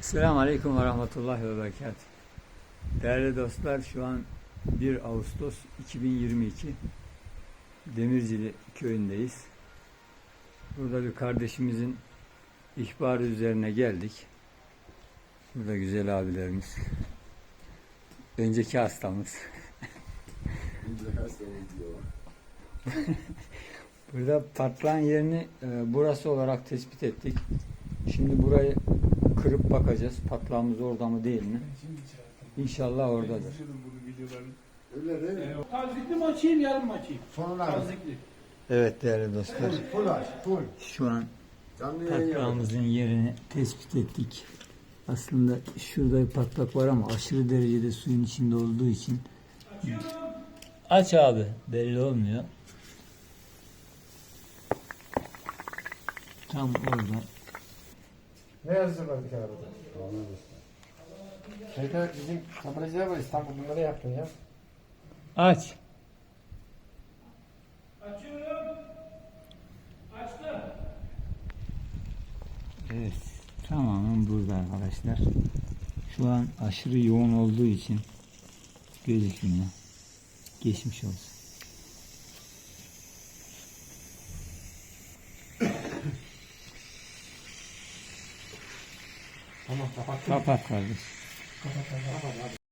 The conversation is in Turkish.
Selamun Aleyküm ve Rahmetullahi ve Berekatuhu. Değerli dostlar şu an 1 Ağustos 2022 Demircili köyündeyiz. Burada bir kardeşimizin ihbarı üzerine geldik. Burada güzel abilerimiz. Önceki hastamız. Burada patlayan yerini e, burası olarak tespit ettik. Şimdi burayı kırıp bakacağız. Patlağımız orada mı değil mi? İnşallah oradadır. Öyle değil mi? Tazikli mi açayım, yarım mı açayım? Sonuna. Tazikli. Evet değerli dostlar. Full, aç, full. Şu an patlağımızın yerini tespit ettik. Aslında şurada bir patlak var ama aşırı derecede suyun içinde olduğu için Aç abi. Belli olmuyor. Tam orada. Ne hazırladık arada? Şeyde bizim tamirciler var İstanbul bunları yaptın ya. Aç. Açıyorum. Açtım. Evet. Tamamen burada arkadaşlar. Şu an aşırı yoğun olduğu için gözükmüyor. Geçmiş olsun. Tamam kapat. Kapat kardeş. Kapat. Kapat.